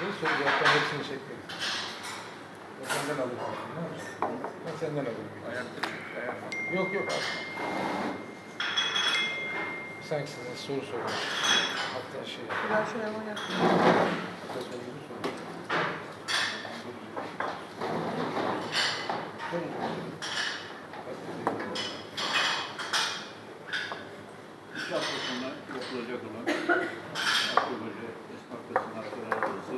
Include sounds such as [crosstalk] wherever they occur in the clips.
Soru cevapların hepsini çekmek. Ben senden alayım. Ben senden alayım. Ayakta ayakta. Yok yok. Sanki size soru sormuş. Hatta şey Biraz şöyle ama gel. hatta sorduğunu sormuş. İki hafta sonra yapılacak olan Akıllıca Esnaf ve Sanatçılar Odası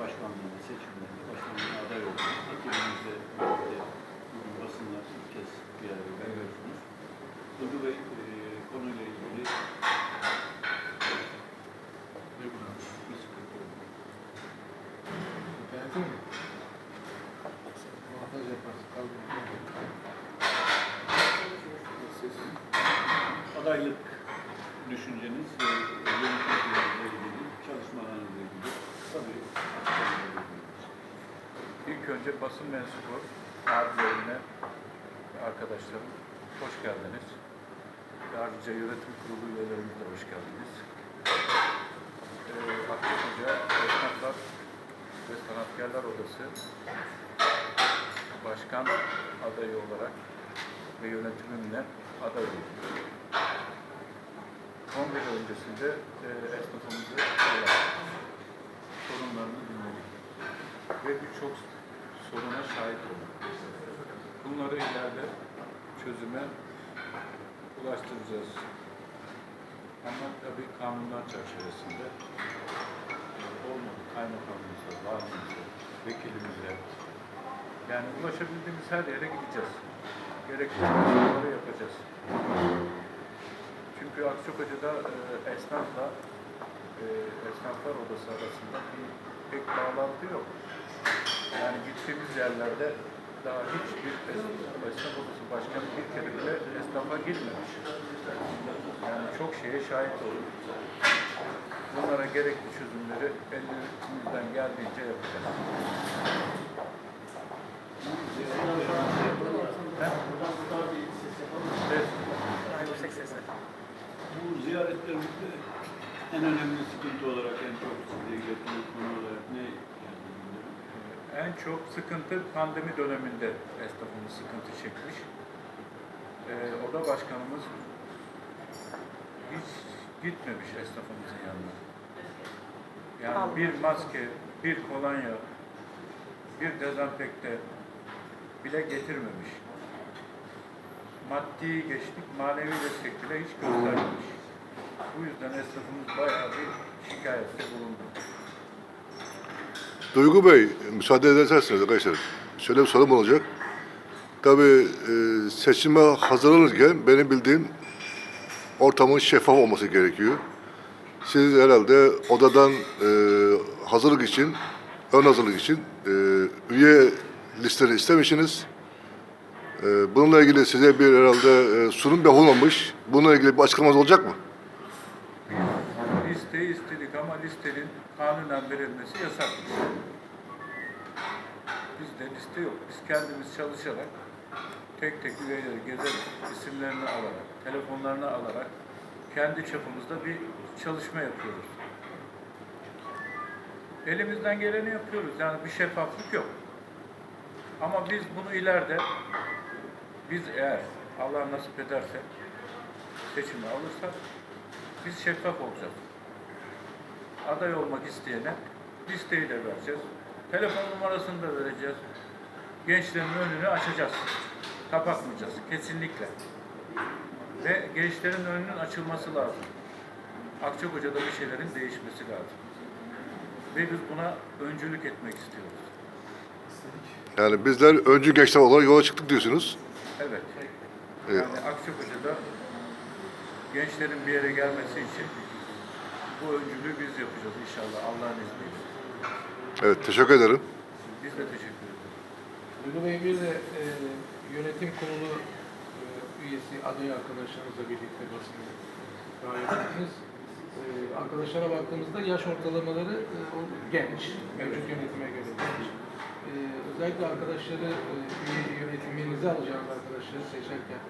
Başkanlığı'nın seçimlerinde başkanlığına aday oldu. Ekibimizle birlikte bugün basınla ilk kez bir araya geliyorsunuz. Duygu Bey e, konuyla ilgili bir sıkıntı yok. İnternetin mi? Montaj yaparsın. Kaldır. adaylık düşünceniz ve yönetimle ilgili, çalışmalarınızla ilgili tabii İlk önce basın mensubu abilerine arkadaşlarım hoş geldiniz. Ve ayrıca yönetim kurulu üyelerimiz de hoş geldiniz. Ee, Akçakoca Esnaflar ve Sanatkarlar Odası Başkan adayı olarak ve yönetimimle aday oldum. Kongre öncesinde e, esnafımızı sorunlarını dinledik ve birçok soruna şahit olduk. Bunları ileride çözüme ulaştıracağız. Ama tabii kanunlar çerçevesinde olmadı. Kaymakamımıza, valimize, vekilimize, yani ulaşabildiğimiz her yere gideceğiz. Gerekli çalışmaları yapacağız. Çünkü Akçakoca'da e, esnafla e, esnaflar odası arasında bir pek bağlantı yok. Yani gittiğimiz yerlerde daha hiçbir es- esnaf odası başkanı bir kere bile esnafa girmemiş. Yani çok şeye şahit olduk. Bunlara gerekli çözümleri elimizden geldiğince yapacağız. Bu ziyaretlerimizde en önemli sıkıntı olarak en çok iletilen konu olarak ne? En çok sıkıntı pandemi döneminde esnafımız sıkıntı çekmiş. Ee, oda başkanımız hiç gitmemiş esnafımızın yanına. Yani bir maske, bir kolonya, bir dezenfekte bile getirmemiş. Maddi geçtik, manevi destek bile hiç göstermemiş. Bu yüzden esnafımız bayağı bir şikayette bulundu. Duygu Bey, müsaade ederseniz arkadaşlar, şöyle bir sorum olacak. Tabii e, seçime hazırlanırken benim bildiğim ortamın şeffaf olması gerekiyor. Siz herhalde odadan e, hazırlık için, ön hazırlık için e, üye listeleri istemişsiniz. E, bununla ilgili size bir herhalde e, sunum yapılmamış. Bununla ilgili bir açıklamanız olacak mı? Listeyi istedik ama listenin kanunen verilmesi yasak. Bizde liste yok. Biz kendimiz çalışarak tek tek üyeleri gezerek, isimlerini alarak, telefonlarını alarak kendi çapımızda bir çalışma yapıyoruz. Elimizden geleni yapıyoruz. Yani bir şeffaflık yok. Ama biz bunu ileride biz eğer Allah nasip ederse seçimi alırsak biz şeffaf olacağız. Aday olmak isteyene listeyi de vereceğiz. Telefon numarasını da vereceğiz. Gençlerin önünü açacağız. Kapatmayacağız kesinlikle. Ve gençlerin önünün açılması lazım. Akçakoca'da bir şeylerin değişmesi lazım. Ve biz buna öncülük etmek istiyoruz. Yani bizler öncü gençler olarak yola çıktık diyorsunuz. Evet. Evet. Yani Akçakoca'da gençlerin bir yere gelmesi için bu öncülüğü biz yapacağız inşallah Allah'ın izniyle. Evet, teşekkür ederim. Biz de teşekkür ederiz. Duygu Bey bir de e, yönetim kurulu e, üyesi adayı arkadaşlarınızla birlikte basını davet ettiniz. E, arkadaşlara baktığımızda yaş ortalamaları e, genç, mevcut yönetime göre genç. E, özellikle arkadaşları, e, yönetiminize alacağınız arkadaşları seçerken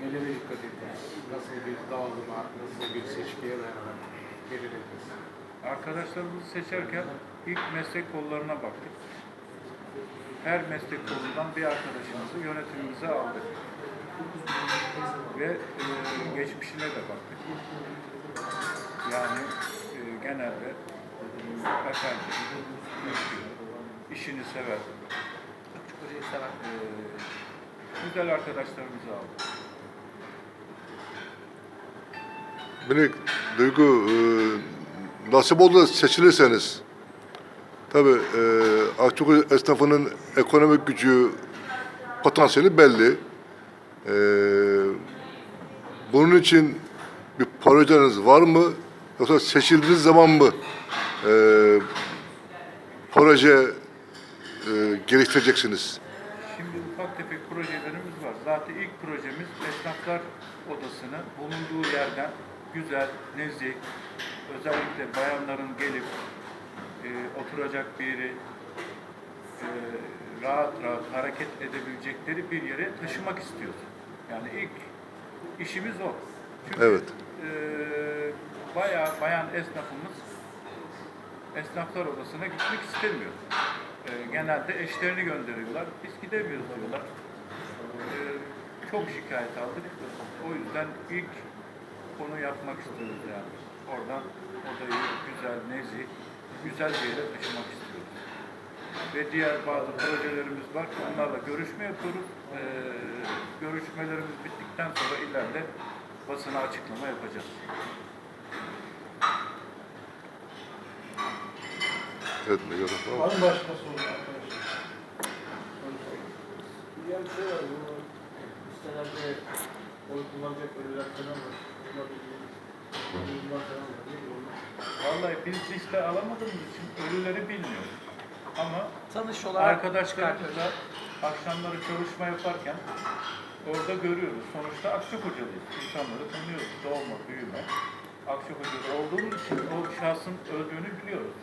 nelere dikkat ettiniz? Nasıl bir dağılıma, nasıl bir seçkiye dayanarak? Arkadaşlarımızı seçerken ilk meslek kollarına baktık. Her meslek kolundan bir arkadaşımızı yönetimimize aldık. Ve e, geçmişine de baktık. Yani e, genelde e, efendi, düzgün, işini sever, e, güzel arkadaşlarımızı aldık. Minik Duygu e, nasip oldu da seçilirseniz tabi e, Akçakoca esnafının ekonomik gücü potansiyeli belli. E, bunun için bir projeniz var mı? Yoksa seçildiğiniz zaman mı e, proje e, geliştireceksiniz? Şimdi ufak tefek projelerimiz var. Zaten ilk projemiz esnaflar odasını bulunduğu yerden güzel, nezih, özellikle bayanların gelip e, oturacak bir yeri e, rahat rahat hareket edebilecekleri bir yere taşımak istiyoruz. Yani ilk işimiz o. Çünkü Evet. e, bayağı bayan esnafımız esnaflar odasına gitmek istemiyor. E, genelde eşlerini gönderiyorlar. Biz gidemiyoruz diyorlar. E, çok şikayet aldık. O yüzden ilk onu yapmak istiyoruz yani. Oradan odayı güzel, nezih, güzel bir yere taşımak istiyoruz. Ve diğer bazı projelerimiz var. Onlarla görüşme yapıyoruz. E, görüşmelerimiz bittikten sonra ileride basına açıklama yapacağız. Evet, Hanım. Var mı başka soru arkadaşlar? Soru. Yani şey var, bu listelerde oy kullanacak ölüler falan var. Bunlar bildiğiniz oyunlar falan var. Ne onlar? Vallahi biz liste alamadığımız için ölüleri bilmiyoruz. Ama Tanış olarak arkadaşlarımızla akşamları çalışma yaparken orada görüyoruz. Sonuçta Akçakocalıyız. İnsanları tanıyoruz. Doğma, büyüme. Akçakocalı olduğumuz için o şahsın öldüğünü biliyoruz.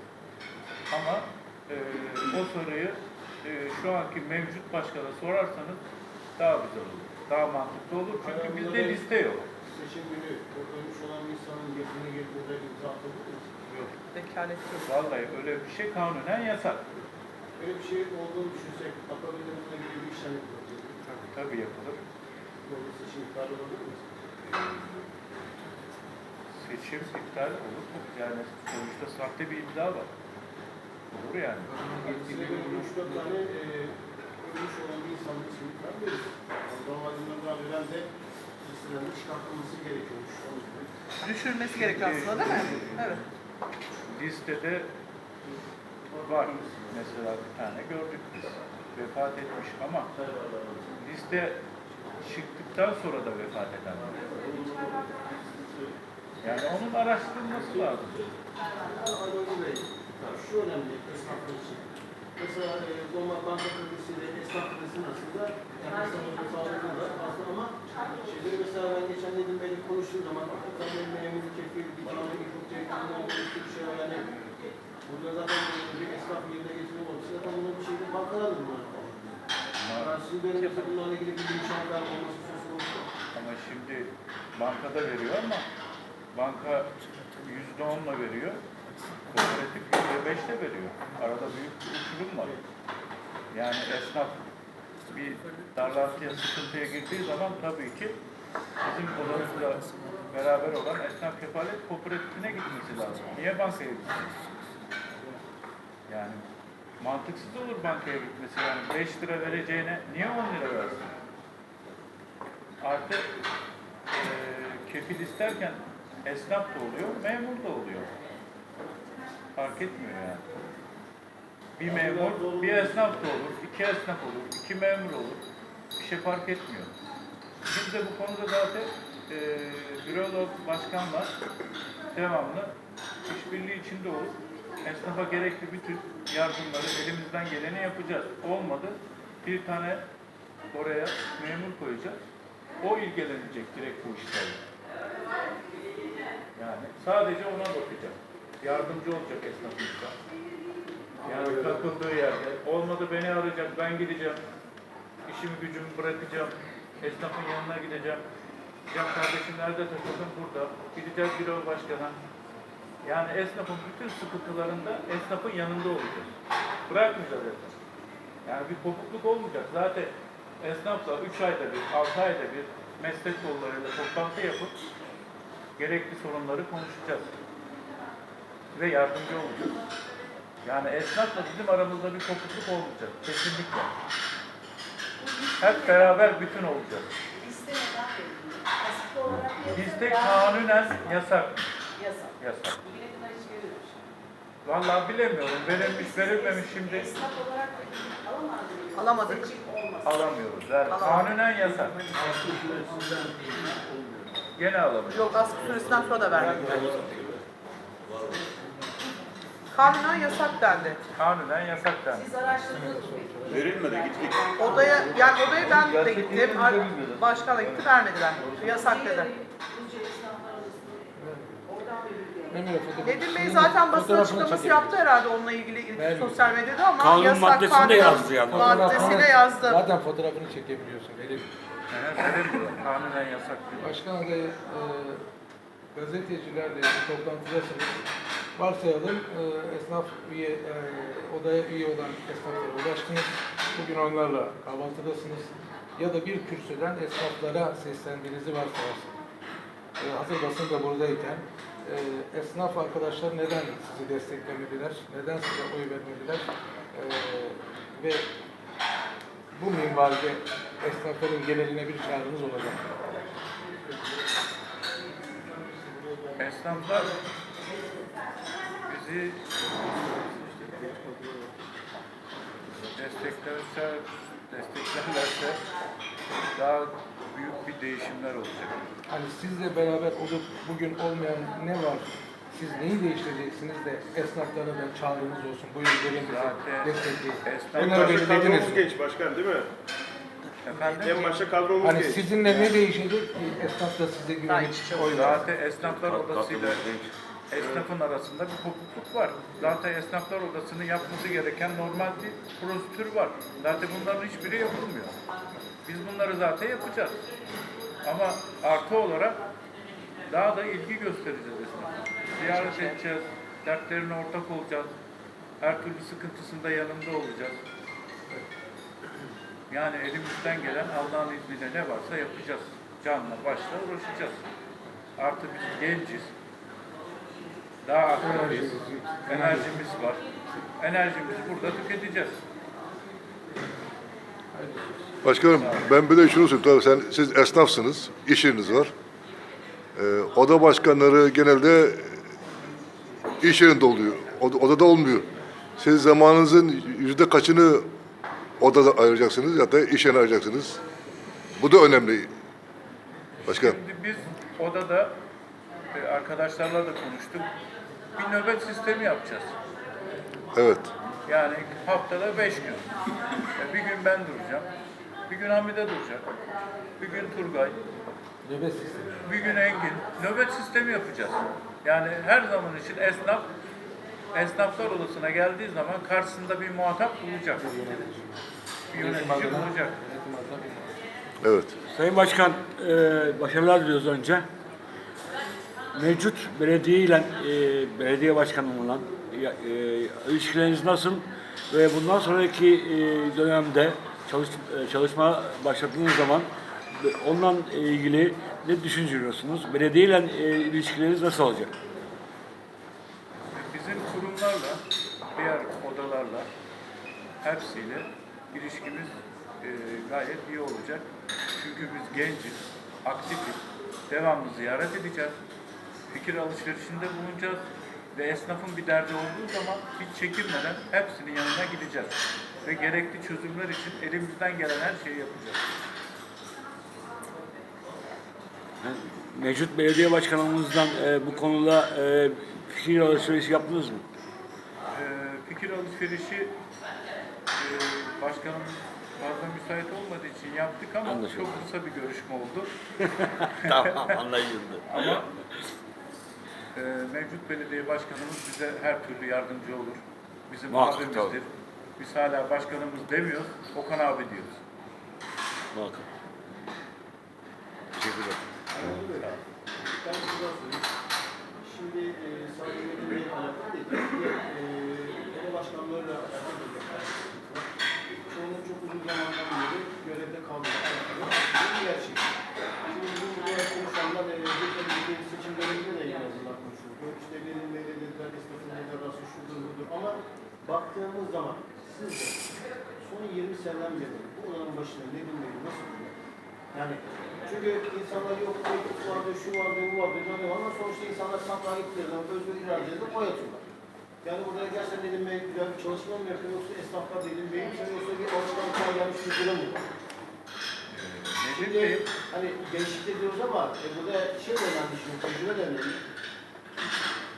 Ama e, o soruyu e, şu anki mevcut başkana sorarsanız daha güzel olur. Daha mantıklı olur. Çünkü bizde liste yok. Seçim günü ölmüş olan insanın getirini getirdiğinde imza atabilir miyiz? Yok. vekalet yok. Vallahi öyle bir şey kanunen yasak. Öyle bir şey olduğunu düşünsek, akabinde bununla ilgili bir işlem yapılabilir. Tabii, tabii yapılır. Yolda seçim iptal olabilir mi? Seçim iptal olur. Yani sonuçta sahte bir iddia var. Olur yani. Kendisine göre 3-4 tane e, ölmüş olan bir insanın ismini falan veririz. Yani Normalde daha önceden de listelerinde çıkartılması gerekiyormuş. Düşürmesi gerekiyor aslında değil mi? Evet. Listede var. Mesela bir tane gördük biz. Vefat etmiş ama liste çıktıktan sonra da vefat eden var. Yani onun araştırılması lazım. Şu önemli esnaflar için. Mesela e, Roma Banka Kredisi'yle esnaf kredisi aslında yani esnafın sağlıklı da aslında ama şeyleri mesela ben geçen dedim böyle konuştuğum zaman hakikaten benim memuru kefil, bir tane bir çok tehlikeli bir bir şey var yani. Burada zaten bir esnaf yerine getirme olması zaten bunun bir şeyde bankalar da bunlar. Yani sizin benim mesela bunlarla ilgili bir imkanlar olması söz konusu. Ama şimdi bankada veriyor ama banka yüzde onla veriyor. Kooperatif yüzde beşle veriyor. Arada büyük bir uçurum var. Yani esnaf bir darlantıya, sıkıntıya girdiği zaman tabii ki bizim odamızla beraber olan esnaf kefalet kooperatifine gitmesi lazım. Niye bankaya gitsin? Yani mantıksız olur bankaya gitmesi. Yani 5 lira vereceğine niye 10 lira versin? Artı eee kefil isterken esnaf da oluyor, memur da oluyor. Fark etmiyor yani. Bir memur, bir esnaf da olur, iki esnaf olur, iki memur olur. Bir şey fark etmiyor. Biz de bu konuda zaten eee bürolog başkanla devamlı işbirliği içinde olup esnafa gerekli bütün yardımları elimizden geleni yapacağız. Olmadı bir tane oraya memur koyacağız. O ilgilenecek direkt bu işlerle. Yani sadece ona bakacak. Yardımcı olacak esnafımıza. Yani takıldığı yerde. Olmadı beni arayacak, ben gideceğim. İşimi gücümü bırakacağım. Esnafın yanına gideceğim. Diyeceğim kardeşim nerede takıldın? Burada. Gideceğiz büro başkana. Yani esnafın bütün sıkıntılarında esnafın yanında olacağız. Bırakmayacağız esnafı. Yani bir kopukluk olmayacak. Zaten esnafla 3 ayda bir, 6 ayda bir meslek kollarıyla toplantı yapıp gerekli sorunları konuşacağız. Ve yardımcı olacağız. Yani esnafla bizim aramızda bir kopukluk olmayacak. Kesinlikle. Hep beraber bütün olacağız. Bizde kanunen yasak. Yasak. Yasak. Vallahi bilemiyorum. Verilmiş verilmemiş şimdi Esnaf olarak? Alamadık. Olmaz. alamıyoruz. Yani Alamadık. kanunen yasak. Gene alamıyoruz. Yok askı süresinden sonra da vermediler. Kanunen yasak dendi. Kanunen yasak dendi. Siz araştırdınız mı peki? Verilmedi gittik. Odaya, yani odaya ben de gittim. Başkan da gitti vermediler. Yasak dedi. Nedim Bey zaten basın açıklaması yaptı herhalde onunla ilgili sosyal medyada ama Kanun yasak maddesinde kanun yazdı yani. Maddesiyle yazdı. Zaten fotoğrafını çekebiliyorsun. Elif. Yani verilmiyor. Kanunen yasak diyor. Başkan adayı e, gazetecilerle bir toplantıdasınız. Varsayalım e, esnaf üye, e, odaya üye olan esnaflara ulaştınız. Bugün onlarla kahvaltıdasınız. Ya da bir kürsüden esnaflara seslendiğinizi varsayarsak. E, hazır basın da buradayken e, esnaf arkadaşlar neden sizi desteklemediler? Neden size oy vermediler? E, ve bu minvalde esnafların geneline bir çağrınız olacak. Esnaflar bizi desteklerse, desteklerlerse daha büyük bir değişimler olacak. Hani sizle beraber olup bugün olmayan ne var? Siz neyi değiştireceksiniz de esnaflara da çağrınız olsun. Buyurun gelin bize Zaten destekleyin. Bunları En başta belirlediniz kadromuz mi? başkan değil mi? Efendim? En başta kadromuz Hani genç. sizinle ne değişecek ki esnaf da size güvenip oy versin? Zaten esnaflar odasıyla esnafın arasında bir kopukluk var. Zaten esnaflar odasının yapması gereken normal bir prosedür var. Zaten bunların hiçbiri yapılmıyor. Biz bunları zaten yapacağız. Ama artı olarak daha da ilgi göstereceğiz esnafa. Ziyaret edeceğiz, dertlerine ortak olacağız. Her türlü sıkıntısında yanında olacağız. Yani elimizden gelen Allah'ın izniyle ne varsa yapacağız. Canla başla uğraşacağız. Artık biz genciz. Daha aktifiz. Enerjimiz var. Enerjimizi burada tüketeceğiz. Başkanım ben bir de şunu söyleyeyim. Tabii sen, siz esnafsınız, iş yeriniz var. Ee, oda başkanları genelde iş yerinde oluyor. Od- odada olmuyor. Siz zamanınızın yüzde kaçını odada ayıracaksınız ya da iş yerine ayıracaksınız. Bu da önemli. Başkan. Şimdi biz odada e, arkadaşlarla da konuştuk. Bir nöbet sistemi yapacağız. Evet. Yani haftada beş gün. E, Bir gün ben duracağım. Bir gün Hamide duracak. Bir gün Turgay. Nöbet sistemi. Bir gün Engin. Nöbet sistemi yapacağız. Yani her zaman için esnaf esnaflar odasına geldiği zaman karşısında bir muhatap bulacak. Bir yönetici bulacak. Evet. Sayın Başkan, e, başarılar diliyoruz önce. Mevcut belediye ile e, belediye başkanımla e, ilişkileriniz nasıl ve bundan sonraki e, dönemde çalış, e, çalışma başladığınız zaman e, onunla ilgili ne düşünüyorsunuz? Belediye ile e, ilişkileriniz nasıl olacak? Bizim kurumlarla, diğer odalarla hepsiyle ilişkimiz e, gayet iyi olacak. Çünkü biz genciz, aktifiz, devamlı ziyaret edeceğiz, fikir alışverişinde bulunacağız ve esnafın bir derdi olduğu zaman hiç çekinmeden hepsinin yanına gideceğiz. Ve gerekli çözümler için elimizden gelen her şeyi yapacağız. Mevcut belediye başkanımızdan e, bu konuda e, fikir alışverişi yaptınız mı? Ee, fikir alışverişi e, başkanımız fazla müsait olmadığı için yaptık ama Anlaşıldı. çok kısa bir görüşme oldu. [laughs] [laughs] tamam, anlaşıldı. Ama e, mevcut belediye başkanımız bize her türlü yardımcı olur. Bizim Muhakkak, abimizdir. Biz hala başkanımız demiyoruz, Okan abi diyoruz. Muhakkak. Teşekkür ederim. Evet. Ben Şimdi e, Sayın Belediye Anadolu Belediye Başkanları'yla Çoğunun çok uzun zamandan beri görevde kaldığı bir gerçek. Bizim üniversite insanlar e, geçen de yine azından. İşte gelin belediyeler listesinde de şudur budur ama baktığımız zaman siz son 20 seneden beri bu odanın başında ne bilmeyi nasıl buluyor? Yani çünkü insanlar yok politik vardı, şu vardı, bu vardı, ne var ama sonuçta insanlar sandığa gittiler, özgür iradelerinde oy atıyorlar. Yani burada gerçekten dedim ben güzel bir çalışma mı yapıyor yoksa esnaflar dedim benim için yoksa bir alışkanlıklar gelmiş bir durum mu var? Şimdi hani gençlik de diyoruz ama e, burada şey de önemli şimdi, tecrübe de önemli.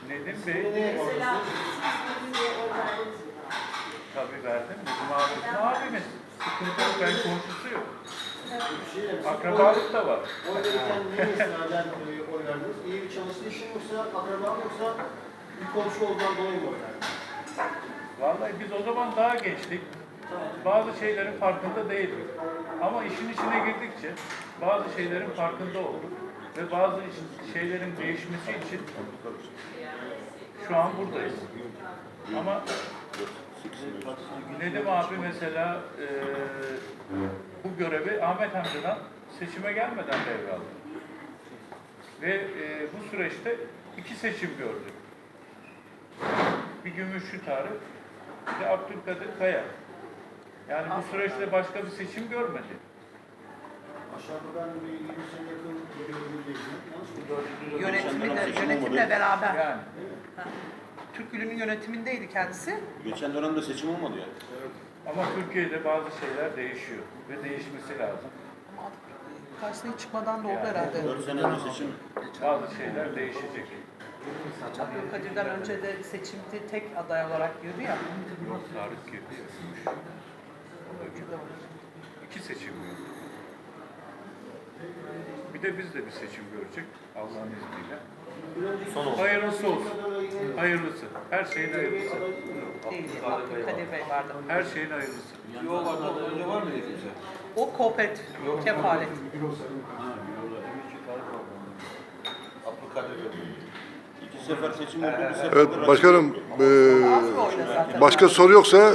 Nedim Bey, neye Mesela bağlıyorsunuz? siz verdiniz mi? tabii verdim. Bizim abimiz. Sıkıntı yok, ben komşusu yok. Bir şey de- Akrabalık da var. Oy verirken niye istinaden e, [laughs] oy verdiniz? İyi bir çalıştığı için mi yoksa akraba mı yoksa bir komşu olduğundan dolayı mı oy verdiniz? Vallahi biz o zaman daha gençtik. Bazı şeylerin farkında değildik. Ama işin içine girdikçe bazı şeylerin farkında olduk. Ve bazı şeylerin değişmesi için şu an buradayız. Ama Nedim abi mesela eee, bu görevi Ahmet amcadan seçime gelmeden devraldı. Ve eee, bu süreçte iki seçim gördük. Bir Gümüşlü Tarık, bir Abdülkadir Kaya. Yani bu süreçte başka bir seçim görmedi. Aşağı yukarı ben bir 20 sene yakın? Yönetimle, yönetimle beraber. Yani Türk Gülü'nün yönetimindeydi kendisi. Geçen dönemde seçim olmadı ya. ama Türkiye'de bazı şeyler değişiyor ve değişmesi lazım. Ama karşısına hiç çıkmadan da oldu Yani. herhalde. 4 sene önce seçim. Bazı şeyler değişecek. Abdülkadir'den önce de seçimde tek aday olarak girdi ya. Yok Tarık girdi İki seçim gördük. Bir de biz de bir seçim görecek Allah'ın izniyle. Son oldu. Hayırlısı olsun. Hayırlısı. Her şeyin hayırlısı. Değil. Abdülkadir Bey vardı. Her şeyin hayırlısı. Yo var mı? Önce var mıydı kimse? O kooperatif, kefalet. İki sefer seçim oldu. Bir sefer de Evet başkanım e, zaten. başka soru yoksa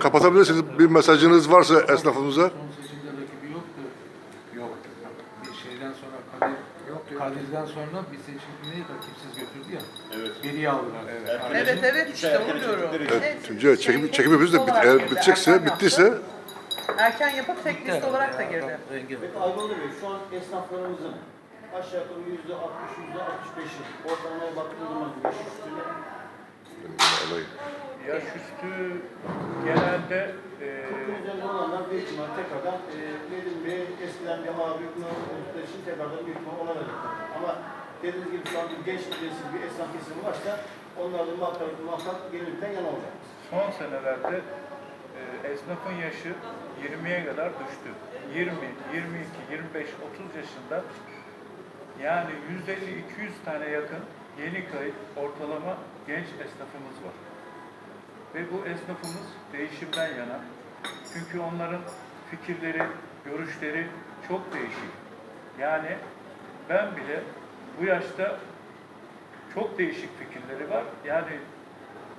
kapatabilirsiniz. Bir mesajınız varsa esnafımıza. Son seçimde rakibi yoktu. Yok. Bir şeyden sonra Kadir, yok, Kadir'den sonra bir seçimini rakipsiz götürdü ya. Evet. Geriye aldılar. Evet. Evet evet işte onu diyorum. Evet, Tuncay çekim, şey, çekimimiz de bit, olarak eğer bitecekse, erken yaptı. bittiyse Erken yapıp tek liste olarak da girdi. Peki Ayvalı Bey şu an esnaflarımızın aşağı yukarı yüzde 60, yüzde 65'i ortalamaya baktığınız zaman yaş üstüne alayım. Yaş üstü genelde e, Kırkın üzerinde olanlar büyük ihtimal tekrardan e, Nedim Bey eskiden bir abi oldukları için tekrardan büyük ihtimal ona verecekler. Ama dediğiniz gibi şu an bir genç nesil bir esnaf kesimi varsa onların muhakkak muhakkak gelirden yana olacak. son senelerde e, esnafın yaşı 20'ye kadar düştü. 20, 22, 25, 30 yaşında yani 150-200 tane yakın yeni kayıt ortalama genç esnafımız var. Ve bu esnafımız değişimden yana. Çünkü onların fikirleri, görüşleri çok değişik. Yani ben bile bu yaşta çok değişik fikirleri var. Yani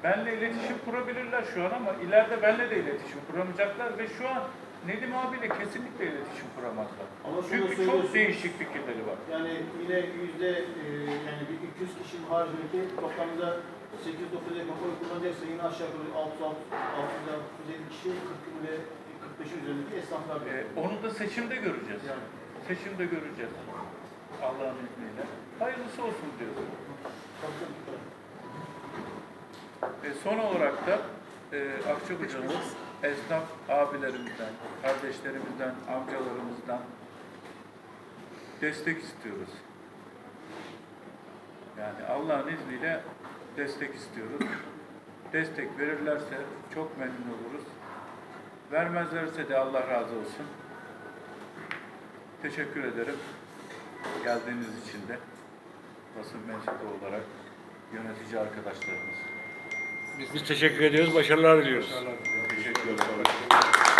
benle iletişim kurabilirler şu an ama ileride benle de iletişim kuramayacaklar ve şu an Nedim abiyle kesinlikle iletişim kuramazlar. Ama Çünkü çok değişik fikirleri var. Yani yine yüzde e, yani bir 200 kişinin haricindeki toplamda 8-9 yakın oy kullanacaksa yine aşağı yukarı 600 650 kişi 40 ve 45 üzerindeki esnaflar. Ee, onu da seçimde göreceğiz. Yani. Seçimde göreceğiz. Allah'ın izniyle. Hayırlısı olsun diyoruz. E, son olarak da e, Akçakoça'nın esnaf abilerimizden, kardeşlerimizden, amcalarımızdan destek istiyoruz. Yani Allah'ın izniyle destek istiyoruz. Destek verirlerse çok memnun oluruz. Vermezlerse de Allah razı olsun. Teşekkür ederim. Geldiğiniz için de basın mensubu olarak yönetici arkadaşlarımız. Biz teşekkür ediyoruz. Başarılar diliyoruz. Teşekkür ederim.